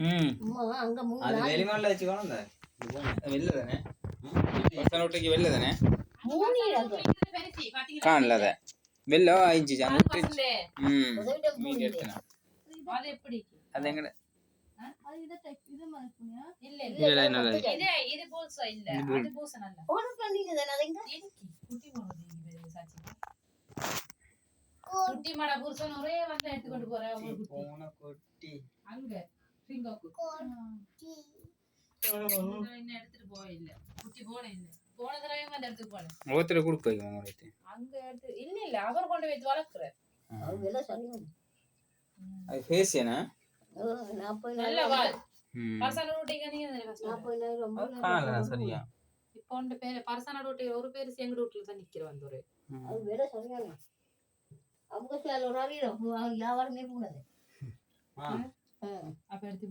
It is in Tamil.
ம். அது நாள் வெளிமால வச்சுக்கணும் இந்த வெளில தானே? பசங்க ரொட்டிக்கு வெளில தானே? காணல அதை வெளில ஆயிடுச்சு அந்த விட்டு ம். உதவிட்ட மீன் மூணு எடுத்தேன் அது எப்படி அது எங்கட இல்ல இல்ல. இல்ல நல்லது இது இது போல்சா இல்ல. அது போல்சா நல்ல ஒரு பண்ணிட்டு தானே அது எங்க குட்டி போடுறது இது சாட்சி குட்டி மாடா புருஷன் ஒரே வந்து எடுத்துக்கொண்டு போற ஒரு குட்டி. போன கொட்டி. அங்க சிங்கோக்கு இன்னும் எடுத்துட்டு போக இல்ல. குட்டி போன இல்ல. போன தடவை வந்து எடுத்துட்டு போனேன். ஒருத்தர் கொடுக்க வைக்கும் உங்களுக்கு அங்க எடுத்து இல்ல இல்ல அவர் கொண்டு போய் வளர்க்குற. அது விலை சரியும் அது ஃபேஸ் ஏனா? நாற்பது நல்ல வால். ம். பர்சனல் ரூட்டிங்க நீங்க தானே first? நாற்பதாயிரம் ரொம்ப காணல சரியா. இப்போ பேரு பர்சனல் ரூட்டி ஒரு பேரு எங்க ரூட்ல தான் நிக்கிற வந்து ஒரு அது சரியான அவங்க சில ஒரு அறியும் வியாபாரமே கூடாது ஆ. அப்ப எடுத்து